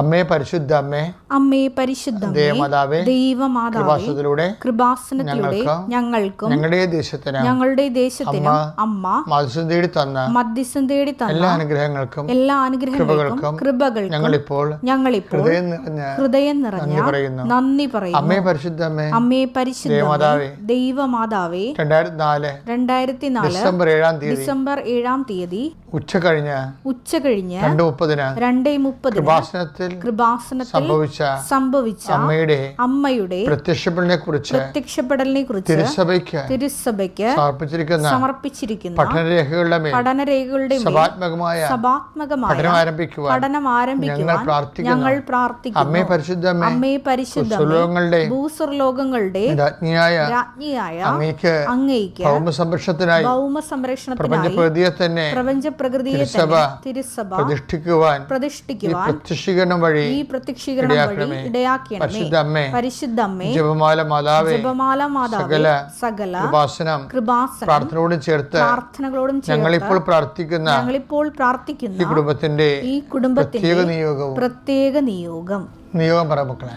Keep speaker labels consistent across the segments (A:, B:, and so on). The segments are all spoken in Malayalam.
A: അമ്മേ പരിശുദ്ധ അമ്മേ
B: അമ്മേ പരിശുദ്ധ
A: ദേവമാതാവേ
B: ദൈവമാതാവേ കൃപാസനത്തിലൂടെ
A: ഞങ്ങൾക്കും ഞങ്ങളുടെ ദേശത്തിന്
B: ഞങ്ങളുടെ ദേശത്തിനും അമ്മ
A: മത്സ്യം തേടി തന്ന
B: മധ്യസ്ഥം തേടി തന്ന
A: എല്ലാ അനുഗ്രഹങ്ങൾക്കും
B: എല്ലാ അനുഗ്രഹങ്ങൾക്കും
A: കൃപകൾക്കും ഞങ്ങളിപ്പോൾ
B: ഞങ്ങളിപ്പോൾ
A: ഹൃദയം നിറഞ്ഞ
B: ഹൃദയം നിറഞ്ഞ
A: നന്ദി പറയുന്നു.
B: നന്ദി പറയുന്നു.
A: അമ്മേ പരിശുദ്ധ അമ്മേ
B: അമ്മേ പരിശുദ്ധ
A: ദേവമാതാവേ
B: ദൈവമാതാവേ
A: രണ്ടായിരത്തി നാല്
B: രണ്ടായിരത്തി നാല്
A: ഡിസംബർ ഏഴാം തീയതി
B: ഡിസംബർ ഏഴാം തീയതി
A: ഉച്ച കഴിഞ്ഞ്
B: ഉച്ച കഴിഞ്ഞ്
A: രണ്ട് മുപ്പതിന്
B: രണ്ടേ മുപ്പത്
A: കൃപാസനത്തിൽ
B: കൃപാസനത്തിൽ
A: സംഭവിച്ച
B: സംഭവിച്ച
A: അമ്മയുടെ
B: അമ്മയുടെ
A: പ്രത്യക്ഷപ്പെടലിനെ കുറിച്ച്
B: പ്രത്യക്ഷപ്പെടലിനെ കുറിച്ച്
A: തിരുസഭയ്ക്ക്
B: തിരുസഭയ്ക്ക്
A: സമർപ്പിച്ചിരിക്കുന്ന
B: സമർപ്പിച്ചിരിക്കുന്ന
A: പഠനരേഖകളുടെ മേൽ
B: പഠനരേഖകളുടെ
A: സഭാത്മകമായ
B: സഭാത്മകമായ
A: പഠനം ആരംഭിക്കുവാൻ
B: പഠനം
A: ഞങ്ങൾ
B: ആരംഭിക്കുവാൻ
A: പ്രാർത്ഥിക്കുന്നു.
B: ഞങ്ങൾ പ്രാർത്ഥിക്കുന്നു.
A: അമ്മേ പരിശുദ്ധ അമ്മേ
B: പരിശുദ്ധ
A: സുലോകങ്ങളുടെ
B: ഭൂസ്വർലോകങ്ങളുടെ
A: രാജ്ഞിയായ
B: രാജ്ഞിയായ
A: അങ്ങേക്ക്
B: അങ്ങേക്ക്
A: ഭൗമ സംരക്ഷണത്തിനായി
B: ഭൗമ സംരക്ഷണത്തിനായി
A: പ്രപഞ്ച പ്രകൃതിയെ തന്നെ
B: പ്രപഞ്ച പ്രകൃതിയെ
A: തിരുസഭ പ്രതിഷ്ഠിക്കുവാൻ
B: പ്രതിഷ്ഠിക്കുവാൻ പ്രത്യക്ഷിക
A: പ്രത്യക്ഷീകരണം വഴി
B: ഈ പ്രത്യക്ഷീകരണം വഴി ഇടയാക്കണമേ.
A: പരിശുദ്ധ അമ്മേ
B: പരിശുദ്ധ അമ്മേ
A: ജപമാല മാതാവേ
B: ജപമാല മാതാവേ
A: സകല
B: സകല
A: ഉപാസനം
B: കൃപാസനം
A: പ്രാർത്ഥനയോടും ചേർത്ത്
B: പ്രാർത്ഥനകളോടും ചേർത്ത്
A: ഞങ്ങളിപ്പോൾ പ്രാർത്ഥിക്കുന്ന
B: ഞങ്ങളിപ്പോൾ
A: ഈ
B: പ്രാർത്ഥിക്കുന്ന
A: കുടുംബത്തിന്റെ
B: ഈ കുടുംബത്തിന്റെ
A: പ്രത്യേക നിയോഗം
B: പ്രത്യേക നിയോഗം.
A: നിയോഗം പറ മക്കളെ.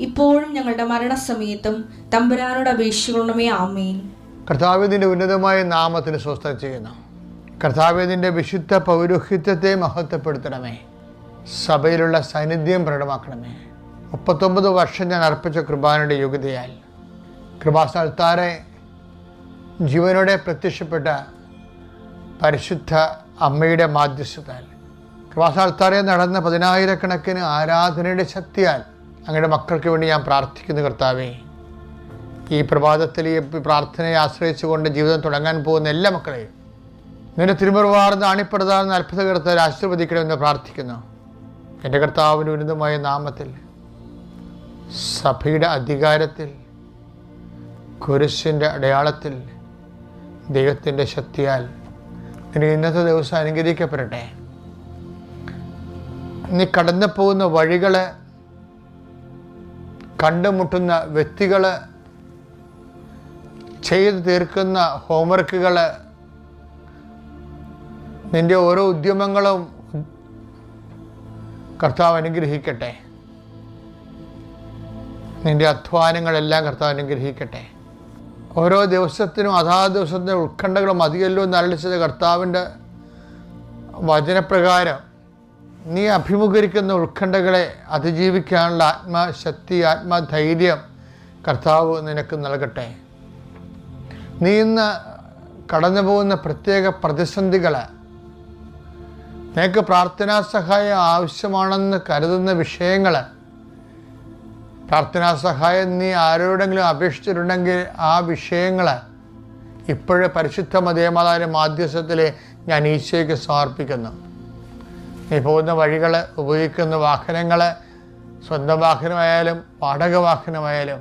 B: ഇപ്പോഴും ഞങ്ങളുടെ മരണസമയത്തും തമ്പുരാനോട് അപേക്ഷിക്കണമേ ആമേൻ.
A: കർത്താവിന്റെ ഉന്നതമായ നാമത്തിന് സ്വസ്ഥം ചെയ്യുന്നു. കർത്താവിന്റെ വിശുദ്ധ പൗരോഹിത്യത്തെ മഹത്വപ്പെടുത്തണമേ. സഭയിലുള്ള സാന്നിധ്യം പ്രകടമാക്കണമേ. മുപ്പത്തൊമ്പത് വർഷം ഞാൻ അർപ്പിച്ച കൃപാനയുടെ യോഗ്യതയാൽ കൃപാസ്ഥാനത്താറെ ജീവനോടെ പ്രത്യക്ഷപ്പെട്ട പരിശുദ്ധ അമ്മയുടെ മാധ്യസ്ഥത്താൽ കൃപാസ്ഥാനത്താറെ നടന്ന പതിനായിരക്കണക്കിന് ആരാധനയുടെ ശക്തിയാൽ അങ്ങയുടെ മക്കൾക്ക് വേണ്ടി ഞാൻ പ്രാർത്ഥിക്കുന്നു കർത്താവേ. ഈ പ്രഭാതത്തിൽ ഈ പ്രാർത്ഥനയെ ആശ്രയിച്ചുകൊണ്ട് ജീവിതം തുടങ്ങാൻ പോകുന്ന എല്ലാ മക്കളെയും നിന്റെ തിരുമുറവാർന്ന് അണിപ്പെടുതാർന്ന് അത്ഭുതകർത്താൽ ആശീർവദിക്കണമെന്ന് പ്രാർത്ഥിക്കുന്നു. എന്റെ കർത്താവിന്റെ ഉന്നതമായ നാമത്തിൽ സഭയുടെ അധികാരത്തിൽ കുരിശിന്റെ അടയാളത്തിൽ ദൈവത്തിന്റെ ശക്തിയാൽ നിനക്ക് ഇന്നത്തെ ദിവസം അനുഗ്രഹിക്കപ്പെടട്ടെ. നീ കടന്നു പോകുന്ന വഴികൾ കണ്ടുമുട്ടുന്ന വ്യക്തികൾ ചെയ്തു തീർക്കുന്ന ഹോംവർക്കുകൾ നിന്റെ ഓരോ ഉദ്യമങ്ങളും കർത്താവ് അനുഗ്രഹിക്കട്ടെ. നിന്റെ അധ്വാനങ്ങളെല്ലാം കർത്താവ് അനുഗ്രഹിക്കട്ടെ. ഓരോ ദിവസത്തിനും അതാ ദിവസത്തിന്റെ ഉത്കണ്ഠകളും അധികമല്ലോ എന്നരളിച്ചത് കർത്താവിന്റെ വചനപ്രകാരം നീ അഭിമുഖീകരിക്കുന്ന ഉത്കണ്ഠകളെ അതിജീവിക്കാനുള്ള ആത്മശക്തി ആത്മധൈര്യം കർത്താവ് നിനക്ക് നൽകട്ടെ. നീ ഇന്ന് കടന്നു പോകുന്ന പ്രത്യേക പ്രതിസന്ധികൾ നിനക്ക് പ്രാർത്ഥനാ സഹായം ആവശ്യമാണെന്ന് കരുതുന്ന വിഷയങ്ങൾ പ്രാർത്ഥനാ സഹായം നീ ആരോടെങ്കിലും അപേക്ഷിച്ചിട്ടുണ്ടെങ്കിൽ ആ വിഷയങ്ങൾ ഇപ്പോഴേ പരിശുദ്ധ മതേമാതാവിന്റെ മാധ്യസ്ഥത്തിൽ ഞാൻ ഈശോയ്ക്ക് സമർപ്പിക്കുന്നു. നീ പോകുന്ന വഴികൾ ഉപയോഗിക്കുന്ന വാഹനങ്ങൾ സ്വന്തം വാഹനമായാലും വാടക വാഹനമായാലും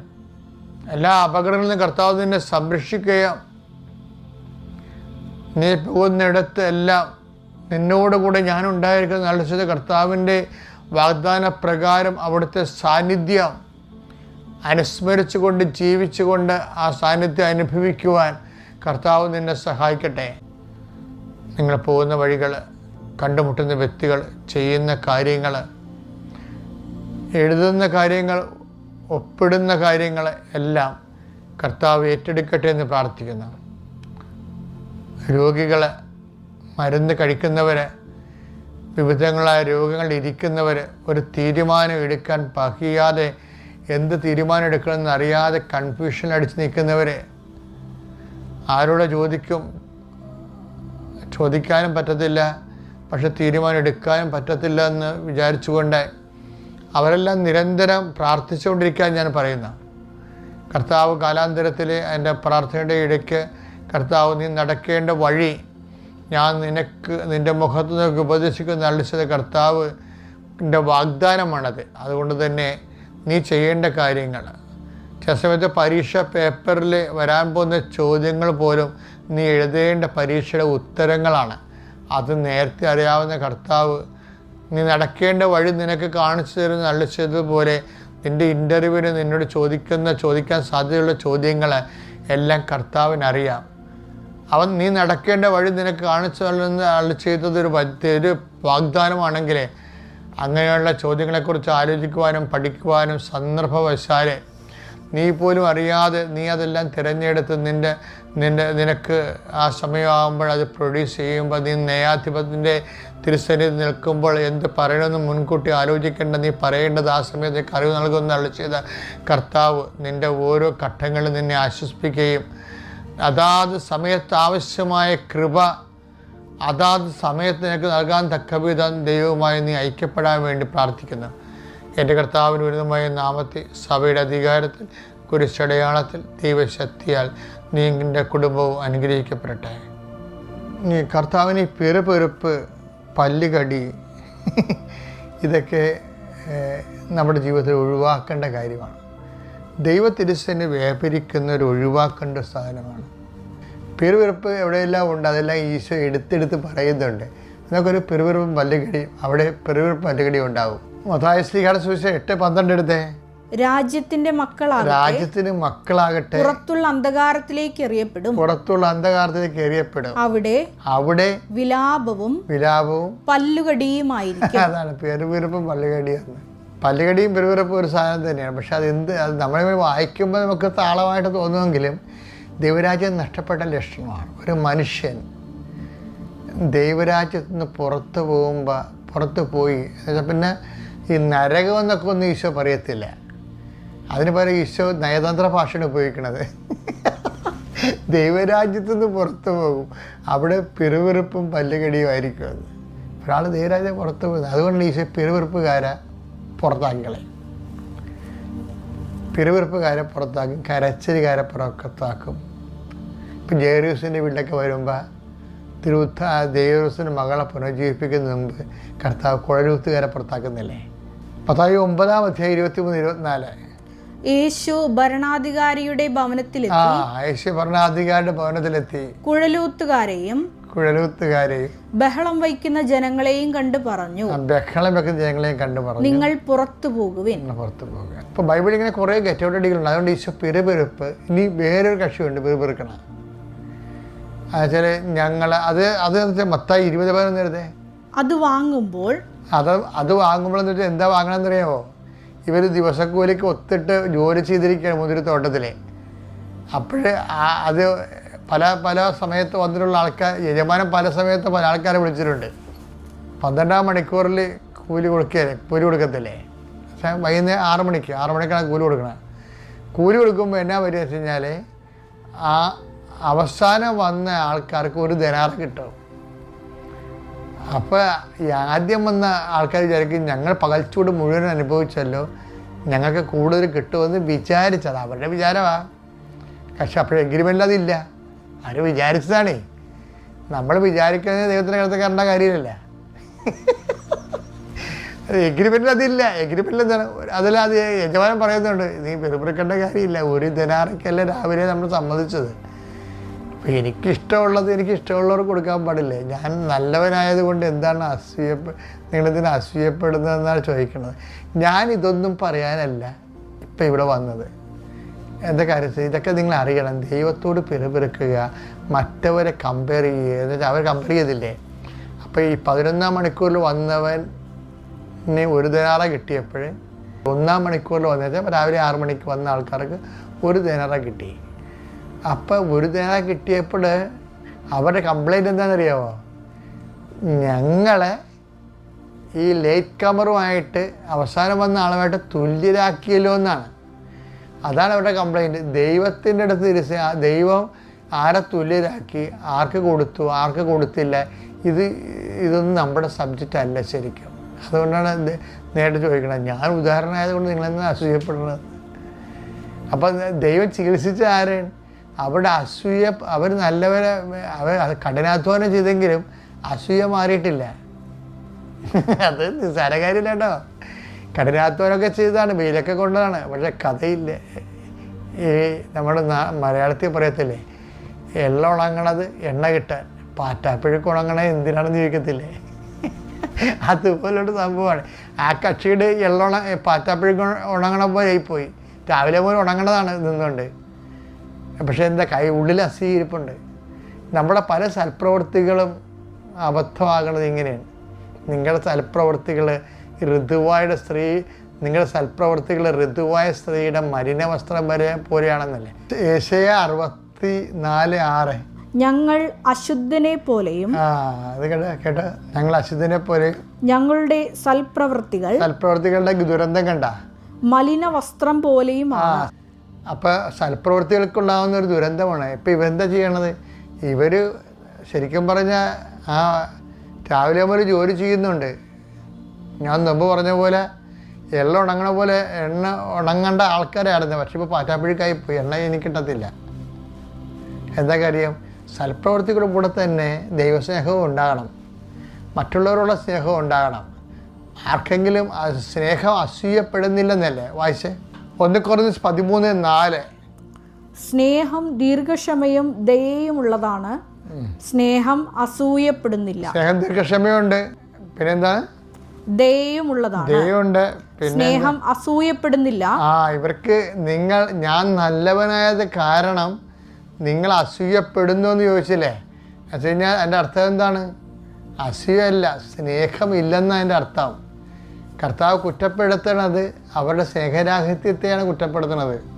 A: എല്ലാ അപകടങ്ങളിൽ നിന്നും കർത്താവ് നിന്നെ സംരക്ഷിക്കുകയും നീ പോകുന്നിടത്ത് എല്ലാം നിന്നോട് കൂടെ ഞാൻ ഉണ്ടായിരിക്കുന്ന നല്ലത് കർത്താവിന്റെ വാഗ്ദാന പ്രകാരം അവിടുത്തെ സാന്നിധ്യം അനുസ്മരിച്ചുകൊണ്ട് ജീവിച്ചുകൊണ്ട് ആ സാന്നിധ്യം അനുഭവിക്കുവാൻ കർത്താവ് നിന്നെ സഹായിക്കട്ടെ. നിങ്ങൾ പോകുന്ന വഴികൾ കണ്ടുമുട്ടുന്ന വ്യക്തികൾ ചെയ്യുന്ന കാര്യങ്ങൾ എഴുതുന്ന കാര്യങ്ങൾ ഒപ്പിടുന്ന കാര്യങ്ങൾ എല്ലാം കർത്താവ് ഏറ്റെടുക്കട്ടെ എന്ന് പ്രാർത്ഥിക്കുന്നു. രോഗികളെ മരുന്ന് കഴിക്കുന്നവരെ വിവിധങ്ങളായ രോഗങ്ങൾ ഇരിക്കുന്നവർ ഒരു തീരുമാനം എടുക്കാൻ പഹിയാതെ എന്ത് തീരുമാനം എടുക്കണമെന്ന് അറിയാതെ കൺഫ്യൂഷൻ അടിച്ച് നിൽക്കുന്നവരെ ആരോട് ചോദിക്കും? ചോദിക്കാനും പറ്റത്തില്ല. പക്ഷെ തീരുമാനം എടുക്കാനും പറ്റത്തില്ല എന്ന് വിചാരിച്ചുകൊണ്ട് അവരെല്ലാം നിരന്തരം പ്രാർത്ഥിച്ചുകൊണ്ടിരിക്കാൻ ഞാൻ പറയുന്ന. കർത്താവ് കാലാന്തരത്തിൽ എന്റെ പ്രാർത്ഥനയുടെ ഇടയ്ക്ക് കർത്താവ് നീ നടക്കേണ്ട വഴി ഞാൻ നിനക്ക് നിന്റെ മുഖത്ത് നിനക്ക് ഉപദേശിക്കുന്ന അളിച്ചത് കർത്താവ് വാഗ്ദാനമാണത്. അതുകൊണ്ട് തന്നെ നീ ചെയ്യേണ്ട കാര്യങ്ങൾ. ചില സമയത്ത് പരീക്ഷ പേപ്പറിൽ വരാൻ പോകുന്ന ചോദ്യങ്ങൾ പോലും നീ എഴുതേണ്ട പരീക്ഷയുടെ ഉത്തരങ്ങളാണ്. അത് നേരത്തെ അറിയാവുന്ന കർത്താവ് നീ നടക്കേണ്ട വഴി നിനക്ക് കാണിച്ചു തരുന്ന അള്ളിച്ചതുപോലെ നിന്റെ ഇന്റർവ്യൂവിന് നിന്നോട് ചോദിക്കുന്ന ചോദിക്കാൻ സാധ്യതയുള്ള ചോദ്യങ്ങൾ എല്ലാം കർത്താവിനറിയാം അവൻ നീ നടക്കേണ്ട വഴി നിനക്ക് കാണിച്ചു തരുന്ന അള്ളി ചെയ്തത് ഒരു ഒരു വാഗ്ദാനമാണെങ്കിൽ അങ്ങനെയുള്ള ചോദ്യങ്ങളെക്കുറിച്ച് ആലോചിക്കുവാനും പഠിക്കുവാനും സന്ദർഭവശാൽ നീ പോലും അറിയാതെ നീ അതെല്ലാം തിരഞ്ഞെടുത്ത് നിന്റെ നിന്റെ നിനക്ക് ആ സമയമാകുമ്പോൾ അത് പ്രൊഡ്യൂസ് ചെയ്യുമ്പോൾ നീ ന്യായാധിപത്തിന്റെ തിരുസന്നിധി നിൽക്കുമ്പോൾ എന്ത് പറയണമെന്ന് മുൻകൂട്ടി ആലോചിക്കേണ്ട നീ പറയേണ്ടത് ആ സമയത്ത് അറിവ് നൽകുന്ന അളിച്ചത് കർത്താവ്. നിന്റെ ഓരോ ഘട്ടങ്ങളിലും നിന്നെ ആശ്വസിപ്പിക്കുകയും അതാത് സമയത്ത് ആവശ്യമായ കൃപ അതാത് സമയത്ത് നിനക്ക് നൽകാൻ തക്ക വിധം ദൈവവുമായി നീ ഐക്യപ്പെടാൻ വേണ്ടി പ്രാർത്ഥിക്കുന്നു. എന്റെ കർത്താവിന് ഉന്നതമായ നാമത്തിൽ സഭയുടെ അധികാരത്തിൽ കുരിശടയാളത്തിൽ ദൈവശക്തിയാൽ നീ നിന്റെ കുടുംബവും അനുഗ്രഹിക്കപ്പെടട്ടെ. നീ കർത്താവിന് ഈ പിറുപിറുപ്പ് പല്ലുകടി ഇതൊക്കെ നമ്മുടെ ജീവിതത്തിൽ ഒഴിവാക്കേണ്ട കാര്യമാണ്. ദൈവത്തിരുസന് വ്യാപരിക്കുന്ന ഒരു ഒഴിവാക്കേണ്ട ഒരു സാധനമാണ് പിറുപിറുപ്പ് എവിടെയെല്ലാം ഉണ്ട്? അതെല്ലാം ഈശോ എടുത്തെടുത്ത് പറയുന്നുണ്ട്. നമുക്കൊരു പിറുപിറുപ്പും പല്ലുകടിയും അവിടെ പിറുപിറുപ്പ് പല്ലുകടിയും ഉണ്ടാവും. മതായ ശ്രീകാട സൂചിച്ച എട്ട് പന്ത്രണ്ട് എടുത്തേ?
C: രാജ്യത്തിന്റെ മക്കളാകട്ടെ
A: രാജ്യത്തിന് മക്കളാകട്ടെ
C: പുറത്തുള്ള അന്ധകാരത്തിലേക്ക് എറിയപ്പെടും.
A: പുറത്തുള്ള അന്ധകാരത്തിലേക്ക് എറിയപ്പെടും.
C: അവിടെ
A: അവിടെ
C: വിലാപവും
A: വിലാപവും
C: പല്ലുകടിയുമായിരിക്കും.
A: അതാണ് പെരുവിരപ്പും പല്ലുകടിയാണ് പല്ലുകടിയും പെരുവിരപ്പും ഒരു സാധനം തന്നെയാണ്. പക്ഷെ അത് എന്ത് അത് നമ്മളെ വായിക്കുമ്പോൾ നമുക്ക് താളമായിട്ട് തോന്നുമെങ്കിലും ദൈവരാജ്യം നഷ്ടപ്പെട്ട ലക്ഷണമാണ് ഒരു മനുഷ്യൻ ദൈവരാജ്യത്തു നിന്ന് പുറത്ത് പോകുമ്പോൾ പുറത്ത് പോയി പിന്നെ ഈ നരകം എന്നൊക്കെ ഒന്നും ഈശോ പറയത്തില്ല. അതിന് പകരം ഈശോ നയതന്ത്ര ഭാഷയാണ് ഉപയോഗിക്കുന്നത് ദൈവരാജ്യത്ത് നിന്ന് പുറത്തു പോകും. അവിടെ പിറുവിറുപ്പും പല്ലുകടിയും ആയിരിക്കും അത്. ഒരാൾ ദൈവരാജ്യം പുറത്തു പോകുന്നത്. അതുകൊണ്ട് ഈശോ പിറുവിറുപ്പുകാരെ പുറത്താക്കികളെ പിറുവിറുപ്പുകാരെ പുറത്താക്കും കരച്ചിലുകാരെ പുറത്താക്കും. ഇപ്പം ജയറൂസിന്റെ വീട്ടിലൊക്കെ വരുമ്പോൾ തിരുവുത്ത ജയറൂസിന്റെ മകളെ പുനർജീവിപ്പിക്കുന്ന മുമ്പ് കർത്താവ് കുഴലൂത്തുകാരെ പുറത്താക്കുന്നില്ലേ? പത്തായി ഒമ്പതാം അധ്യായം ഇരുപത്തി മൂന്ന് ഇരുപത്തിനാല്.
C: യേശു ഭരണാധികാരിയുടെ ഭവനത്തിലെത്തി.
A: യേശു ഭരണാധികാരിയുടെ ഭവനത്തിലെത്തി.
C: കുഴലൂത്തുകാരെയും
A: കുഴലൂത്തുകാരെയും
C: ബഹളം വയ്ക്കുന്ന ജനങ്ങളെയും കണ്ടു പറഞ്ഞു.
A: ബഹളം വയ്ക്കുന്ന ജനങ്ങളെയും കണ്ടു പറഞ്ഞു.
C: നിങ്ങൾ പുറത്തു പോകുവിൻ.
A: പുറത്തു പോകുക ഇപ്പൊ ബൈബിൾ ഇങ്ങനെ കുറേ ഗെറ്റൗട്ടടികളുണ്ട്. അതുകൊണ്ട് ഈശോ പിറുപിറുപ്പ് ഇനി വേറൊരു കക്ഷിയുണ്ട് പിറുപിറുക്കണം എന്നുവെച്ചാൽ ഞങ്ങൾ അത് അത് മൊത്തം ഇരുപത് പതിനൊന്ന് നേരത്തെ
C: അത് വാങ്ങുമ്പോൾ
A: അത് അത് വാങ്ങുമ്പോൾ എന്താ വാങ്ങണമെന്ന് അറിയാമോ ഇവർ ദിവസക്കൂലിക്ക് ഒത്തിട്ട് ജോലി ചെയ്തിരിക്കുകയാണ് മുതിരത്തോട്ടത്തിൽ അപ്പോഴ് അത് പല പല സമയത്ത് വന്നിട്ടുള്ള ആൾക്കാർ യജമാനം പല സമയത്ത് പല ആൾക്കാരെ വിളിച്ചിട്ടുണ്ട്. പന്ത്രണ്ടാം മണിക്കൂറിൽ കൂലി കൊടുക്കുകയല്ലേ കൂലി കൊടുക്കത്തില്ലേ? പക്ഷേ വൈകുന്നേരം ആറ് മണിക്ക് ആറ് മണിക്കാണ് കൂലി കൊടുക്കണം. കൂലി കൊടുക്കുമ്പോൾ എന്നാ വരിക വെച്ച് കഴിഞ്ഞാൽ ആ അവസാനം വന്ന ആൾക്കാർക്ക് ഒരു ധനാറ് കിട്ടും. അപ്പോൾ ആദ്യം വന്ന ആൾക്കാർ വിചാരിക്കും ഞങ്ങൾ പകൽച്ചൂട് മുഴുവൻ അനുഭവിച്ചല്ലോ. ഞങ്ങൾക്ക് കൂടുതൽ കിട്ടുമെന്ന് വിചാരിച്ചത്. അവരുടെ വിചാരമാണ് പക്ഷെ എഗ്രിമെന്റ് അതില്ല. അവർ വിചാരിച്ചതാണേ. നമ്മൾ വിചാരിക്കുന്നത് ദൈവത്തിന്റെ കടത്ത് കണ്ട കാര്യമില്ല. എഗ്രിമെന്റ് അതില്ല. എഗ്രിമെന്റ് എന്താണ്? അതിലത് യജമാനൻ പറയുന്നുണ്ട് നീ വെറുപിറുക്കേണ്ട കാര്യമില്ല. ഒരു ദിനാറയ്ക്കല്ല രാവിലെ നമ്മൾ സമ്മതിച്ചത്. അപ്പോൾ എനിക്കിഷ്ടമുള്ളത് എനിക്ക് കൊടുക്കാൻ പാടില്ലേ? ഞാൻ നല്ലവനായത് കൊണ്ട് എന്താണ് അസൂയപ്പെ നിങ്ങളിതിന് അസൂയപ്പെടുന്നതെന്നാണ് ചോദിക്കുന്നത്. ഞാൻ ഇതൊന്നും പറയാനല്ല ഇപ്പം ഇവിടെ വന്നത്. എന്താ കാര്യം? ഇതൊക്കെ നിങ്ങൾ അറിയണം. ദൈവത്തോട് പിറപിറക്കുക മറ്റവരെ കമ്പയർ ചെയ്യുക. എന്ന് വെച്ചാൽ അവർ കമ്പയർ ചെയ്തില്ലേ? അപ്പോൾ ഈ പതിനൊന്നാം മണിക്കൂറിൽ വന്നവന് ഒരു ദിനാറ കിട്ടിയപ്പോൾ ഒന്നാം മണിക്കൂറിൽ വന്നു രാവിലെ ആറ് മണിക്ക് വന്ന ആൾക്കാർക്ക് ഒരു ദിനാറ കിട്ടി. അപ്പം ഒരു തേങ്ങ കിട്ടിയപ്പോൾ അവരുടെ കംപ്ലൈന്റ് എന്താണെന്നറിയാമോ ഞങ്ങളെ ഈ ലേറ്റ് കമറുമായിട്ട് അവസാനം വന്ന ആളുമായിട്ട് തുല്യരാക്കിയല്ലോ എന്നാണ്. അതാണ് അവരുടെ കംപ്ലൈന്റ് ദൈവത്തിന്റെ അടുത്ത് തിരിച്ച് ദൈവം ആരെ തുല്യരാക്കി ആർക്ക് കൊടുത്തു ആർക്ക് കൊടുത്തില്ല ഇത് ഇതൊന്നും നമ്മുടെ സബ്ജക്റ്റ് അല്ല ശരിക്കും. അതുകൊണ്ടാണ് നേരിട്ട് ചോദിക്കണം ഞാൻ ഉദാഹരണമായതുകൊണ്ട് നിങ്ങളെന്താ അസൂയപ്പെടുന്നത്. അപ്പം ദൈവം ചികിത്സിച്ച ആരെയാണ് അവിടെ അസൂയ അവർ നല്ലവരെ അവർ കഠിനാധ്വാനം ചെയ്തെങ്കിലും അസൂയ മാറിയിട്ടില്ല. അത് നിസ്സാര കാര്യമില്ല കേട്ടോ. കഠിനാധ്വാനമൊക്കെ ചെയ്തതാണ് വെയിലൊക്കെ കൊണ്ടതാണ്. പക്ഷെ കഥയില്ല. ഈ നമ്മുടെ മലയാളത്തിൽ പറയത്തില്ലേ എള്ള ഉണങ്ങണത് എണ്ണ കിട്ടാൻ പാറ്റാപ്പിഴക്ക് ഉണങ്ങണത് എന്തിനാണെന്ന് ചോദിക്കത്തില്ലേ? അതുപോലൊരു സംഭവമാണ്. ആ കക്ഷിയുടെ എള്ള ഉണ പാറ്റാപ്പിഴക്ക് ഉണങ്ങണ പോലെ ആയിപ്പോയി. രാവിലെ പോലും ഉണങ്ങണതാണ് നിന്നുകൊണ്ട്. പക്ഷേ എന്റെ കൈ ഉള്ളിൽ അസി ഇരിപ്പുണ്ട് നമ്മുടെ പല സൽപ്രവൃത്തികളും അബദ്ധമാകണത് ഇങ്ങനെയാണ്. നിങ്ങളുടെ സൽപ്രവൃത്തികൾ ഋതുവായുടെ സ്ത്രീ നിങ്ങളുടെ സൽപ്രവൃത്തികൾ ഋതുവായ സ്ത്രീയുടെ മലിന വസ്ത്രം വരെ പോലെയാണെന്നല്ലേ? ഏഷ്യ അറുപത്തി നാല് ആറ്.
C: ഞങ്ങൾ അശുദ്ധനെ പോലെയും
A: അത് കേട്ടോ കേട്ടോ ഞങ്ങൾ അശുദ്ധനെ പോലെ
C: ഞങ്ങളുടെ സൽപ്രവൃത്തികൾ
A: സൽപ്രവൃത്തികളുടെ ദുരന്തം കണ്ട?
C: മലിന വസ്ത്രം പോലെയും
A: ആ അപ്പോൾ സൽപ്രവൃത്തികൾക്കുണ്ടാകുന്ന ഒരു ദുരന്തമാണ്. ഇപ്പോൾ ഇവരെന്താ ചെയ്യണത്? ഇവർ ശരിക്കും പറഞ്ഞാൽ ആ രാവിലെ മുതൽ ജോലി ചെയ്യുന്നുണ്ട്. ഞാൻ മുമ്പ് പറഞ്ഞ പോലെ എള്ള ഉണങ്ങണ പോലെ എണ്ണ ഉണങ്ങേണ്ട ആൾക്കാരായിരുന്നു. പക്ഷെ ഇപ്പോൾ പാറ്റാപ്പിഴുക്കായി പോയി. എണ്ണ എനിക്ക് കിട്ടത്തില്ല. എന്താ കാര്യം? സൽപ്രവൃത്തികളുടെ കൂടെ തന്നെ ദൈവസ്നേഹവും ഉണ്ടാകണം. മറ്റുള്ളവരോടുള്ള സ്നേഹവും ഉണ്ടാകണം. ആർക്കെങ്കിലും സ്നേഹം അസൂയപ്പെടുന്നില്ലെന്നല്ലേ വായിച്ചേ? ഒന്ന് കുറഞ്ഞ് പതിമൂന്ന് നാല്.
C: സ്നേഹം ദീർഘക്ഷമയും ദയയുമുള്ളതാണ്. സ്നേഹം അസൂയപ്പെടുന്നില്ല.
A: സ്നേഹം ദീർഘക്ഷമയുണ്ട്. പിന്നെന്താ?
C: ദയയും
A: ഉള്ളതാണ് പിന്നെ
C: സ്നേഹം അസൂയപ്പെടുന്നില്ല.
A: ആ ഇവർക്ക് നിങ്ങൾ ഞാൻ നല്ലവനായത് കാരണം നിങ്ങൾ അസൂയപ്പെടുന്നു എന്ന് ചോദിച്ചില്ലേ? എന്ന് വെച്ച് കഴിഞ്ഞാൽ എന്റെ അർത്ഥം എന്താണ്? അസൂയല്ല സ്നേഹമില്ലെന്ന് എന്റെ അർത്ഥം. കർത്താവ് കുറ്റപ്പെടുത്തണത് അവരുടെ സ്നേഹരാഹിത്യത്തെയാണ് കുറ്റപ്പെടുത്തണത്.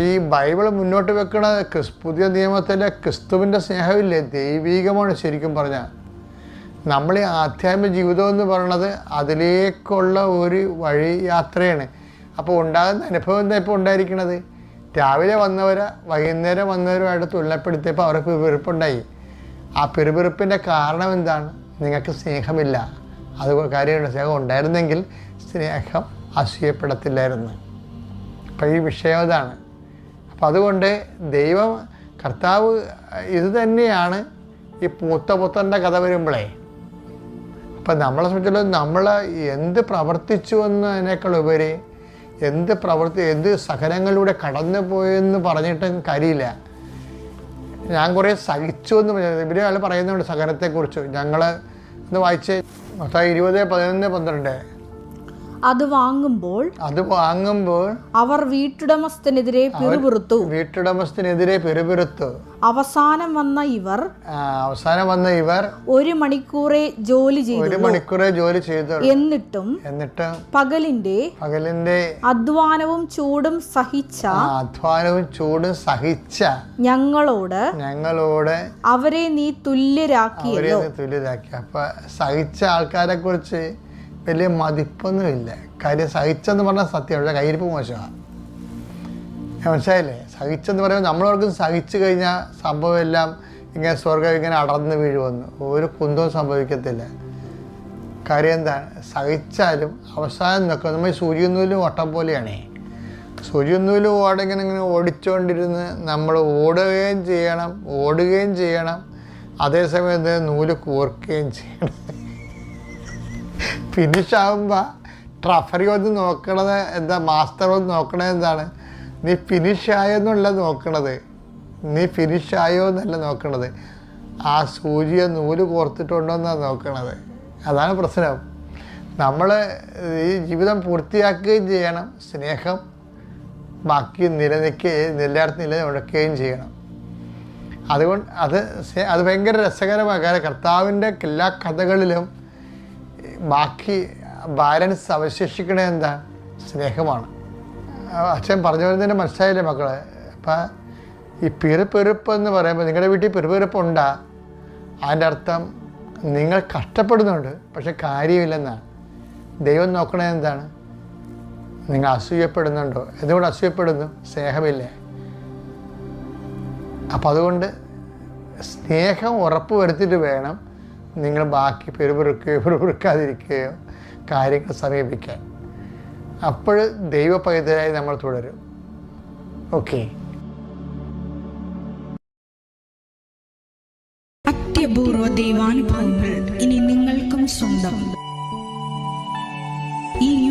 A: ഈ ബൈബിൾ മുന്നോട്ട് വെക്കുന്ന ക്രിസ് പുതിയ നിയമത്തിലെ ക്രിസ്തുവിന്റെ സ്നേഹമില്ലേ? ദൈവീകമാണ് ശരിക്കും പറഞ്ഞാൽ. നമ്മൾ ഈ ആധ്യാത്മിക ജീവിതം എന്ന് പറയുന്നത് അതിലേക്കുള്ള ഒരു വഴി യാത്രയാണ്. അപ്പോൾ ഉണ്ടാകുന്ന അനുഭവം എന്താ ഇപ്പോൾ ഉണ്ടായിരിക്കണത്? രാവിലെ വന്നവരെ വൈകുന്നേരം വന്നവരുമായിട്ട് തുല്യപ്പെടുത്തിയപ്പോൾ അവർക്ക് പിറുപിറുപ്പുണ്ടായി ആ പിറുപിറുപ്പിന്റെ കാരണം എന്താണ്? നിങ്ങൾക്ക് സ്നേഹമില്ല. അത് കാര്യമുള്ള സ്നേഹം ഉണ്ടായിരുന്നെങ്കിൽ സ്നേഹം അസൂയപ്പെടത്തില്ലായിരുന്നു അപ്പം ഈ വിഷയം അതാണ്. അപ്പം അതുകൊണ്ട് ദൈവം കർത്താവ് ഇത് തന്നെയാണ് ഈ പൂത്ത പുത്തന്റെ കഥ വരുമ്പോഴേ അപ്പം നമ്മളെ സംബന്ധിച്ചിടത്തോളം നമ്മൾ എന്ത് പ്രവർത്തിച്ചു എന്നതിനേക്കാൾ ഉപരി എന്ത് പ്രവർത്തി എന്ത് സഹനങ്ങളിലൂടെ കടന്നു പോയെന്ന് പറഞ്ഞിട്ട് കാര്യമില്ല. ഞാൻ കുറേ സഹിച്ചു എന്ന് പറഞ്ഞു ഇവരെ അയാൾ പറയുന്നുണ്ട് സഹനത്തെക്കുറിച്ച്. ഞങ്ങൾ ഒന്ന് വായിച്ച് മൊത്തം ഇരുപത് പതിനൊന്ന് പന്ത്രണ്ട്.
C: അത് വാങ്ങുമ്പോൾ
A: അത് വാങ്ങുമ്പോൾ
C: അവർ വീട്ടുടമസ്ഥനെതിരെ പിറുപിറുത്തു.
A: വീട്ടുടമസ്ഥനെതിരെ പിറുപിറുത്തു.
C: അവസാനം വന്ന ഇവർ
A: അവസാനം വന്ന ഇവർ
C: ഒരു മണിക്കൂറെ ജോലി ചെയ്തു
A: ഒരു മണിക്കൂറെ ജോലി ചെയ്തു
C: എന്നിട്ടും
A: എന്നിട്ട്
C: പകലിന്റെ
A: പകലിന്റെ
C: അധ്വാനവും ചൂടും സഹിച്ച
A: അധ്വാനവും ചൂടും സഹിച്ച
C: ഞങ്ങളോട്
A: ഞങ്ങളോട്
C: അവരെ നീ
A: തുല്യരാക്കി തുല്യരാക്കി. അപ്പൊ സഹിച്ച ആൾക്കാരെ കുറിച്ച് വലിയ മതിപ്പൊന്നുമില്ല കാര്യം സഹിച്ചെന്ന് പറഞ്ഞാൽ സത്യം. പക്ഷേ കയ്യിരിപ്പ് മോശമാണ്. മനസ്സിലായില്ലേ? സഹിച്ചെന്ന് പറയുമ്പോൾ നമ്മളവർക്കും സഹിച്ചു കഴിഞ്ഞാൽ സംഭവം എല്ലാം ഇങ്ങനെ സ്വർഗം ഇങ്ങനെ അടർന്ന് വീഴുമെന്ന്. ഒരു കുന്തവും സംഭവിക്കത്തില്ല. കാര്യം എന്താണ് സഹിച്ചാലും അവസാനം നിൽക്കും. നമ്മൾ സൂര്യനൂലും ഓട്ടം പോലെയാണേ. സൂര്യനൂലും ഓടിങ്ങനെ ഇങ്ങനെ ഓടിച്ചുകൊണ്ടിരുന്ന് നമ്മൾ ഓടുകയും ചെയ്യണം ഓടുകയും ചെയ്യണം. അതേസമയം നൂൽ കോർക്കുകയും ചെയ്യണം. ഫിനിഷ് ആകുമ്പോൾ ട്രഫറി ഒന്ന് നോക്കണത് എന്താ മാസ്റ്റർ ഒന്ന് നോക്കണത് എന്താണ്? നീ ഫിനിഷ് ആയെന്നല്ല നോക്കണത്. നീ ഫിനിഷ് ആയോ എന്നല്ല നോക്കണത്. ആ സൂചിയെ നൂൽ കോർത്തിട്ടുണ്ടോ എന്നാണ് നോക്കണത്. അതാണ് പ്രശ്നം. നമ്മൾ ഈ ജീവിതം പൂർത്തിയാക്കുകയും ചെയ്യണം. സ്നേഹം ബാക്കി നിലനിൽക്കുകയും നിലയിടത്ത് നിലനിൽക്കുകയും ചെയ്യണം. അതുകൊണ്ട് അത് അത് ഭയങ്കര രസകരമായ കാരണം കർത്താവിന്റെ എല്ലാ കഥകളിലും ബാക്കി ബാലൻസ് അവശേഷിക്കണേ എന്താ? സ്നേഹമാണ്. അച്ഛൻ പറഞ്ഞു വരുന്നതിന് മനസ്സിലായില്ലേ മക്കളെ? അപ്പം ഈ പിറുപിറുപ്പ് എന്ന് പറയുമ്പോൾ നിങ്ങളുടെ വീട്ടിൽ പിറുപിറുപ്പ് ഉണ്ടാ അതിന്റെ അർത്ഥം നിങ്ങൾ കഷ്ടപ്പെടുന്നുണ്ട് പക്ഷെ കാര്യമില്ലെന്നാണ് ദൈവം നോക്കണേ എന്താണ്? നിങ്ങൾ അസൂയപ്പെടുന്നുണ്ടോ? എന്തുകൊണ്ട് അസൂയപ്പെടുന്നു? സ്നേഹമില്ലേ? അപ്പം അതുകൊണ്ട് സ്നേഹം ഉറപ്പ് വരുത്തിയിട്ട് വേണം നിങ്ങൾ ബാക്കി പെരുപെറുക്കുകയോ പെരുപെറുക്കാതിരിക്കുകയോ കാര്യങ്ങൾ സമീപിക്കാൻ. അപ്പോൾ ദൈവ പൈതലായി നമ്മൾ തുടരും. ഓക്കെ.
D: അത്യപൂർവ ദൈവാനുഭവങ്ങൾ ഇനി നിങ്ങൾക്കും സ്വന്തം. ഈ